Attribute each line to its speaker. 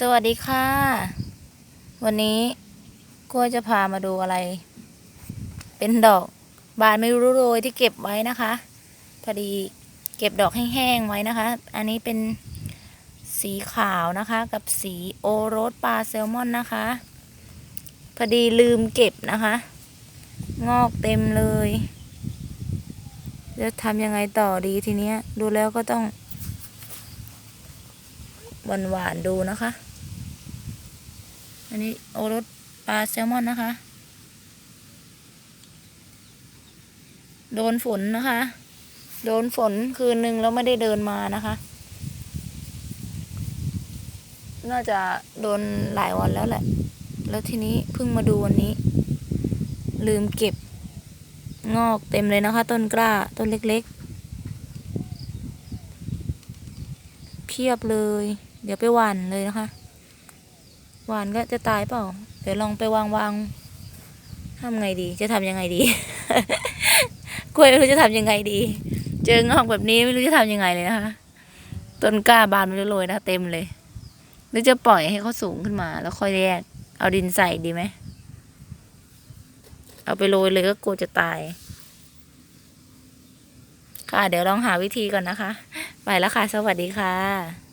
Speaker 1: สวัสดีค่ะ วันนี้กล้วยจะพามาดูอะไร เป็นดอกบานไม่รู้โรยที่เก็บไว้นะคะพอดีเก็บดอกแห้งๆไว้นะคะ อันนี้เป็นสีขาวนะคะ กับสีโอโรสปลาแซลมอนนะคะพอดีลืมเก็บนะคะ งอกเต็มเลยจะทำยังไงต่อดีทีเนี้ย ดูแล้วก็ต้อง หวานหวานๆดูนะคะ อันนี้โอรสปลาแซลมอนนะคะ โดนฝนนะคะ โดนฝนคืนหนึ่งแล้วไม่ได้เดินมานะคะ น่าจะโดนหลายวันแล้วแหละ แล้วทีนี้เพิ่งมาดูวันนี้ ลืมเก็บ งอกเต็มเลยนะคะ ต้นกล้าต้นเล็กๆ เพียบเลย เดี๋ยวไปหวานเลยนะคะ หวานก็จะตายเปล่า เดี๋ยวลองไปวางวางทำไงดี จะทำยังไงดี กล้วยไม่รู้จะทำยังไงดี เจองอกแบบนี้ไม่รู้จะทำยังไงเลยนะคะ ต้นกล้าบานไม่รู้โรยนะคะเต็มเลย หรือจะปล่อยให้เขาสูงขึ้นมา แล้วค่อยแยก เอาดินใส่ดีไหม เอาไปโรยเลยก็กลัวจะตาย ค่ะ เดี๋ยวลองหาวิธีก่อนนะคะ ไปแล้วค่ะ สวัสดีค่ะ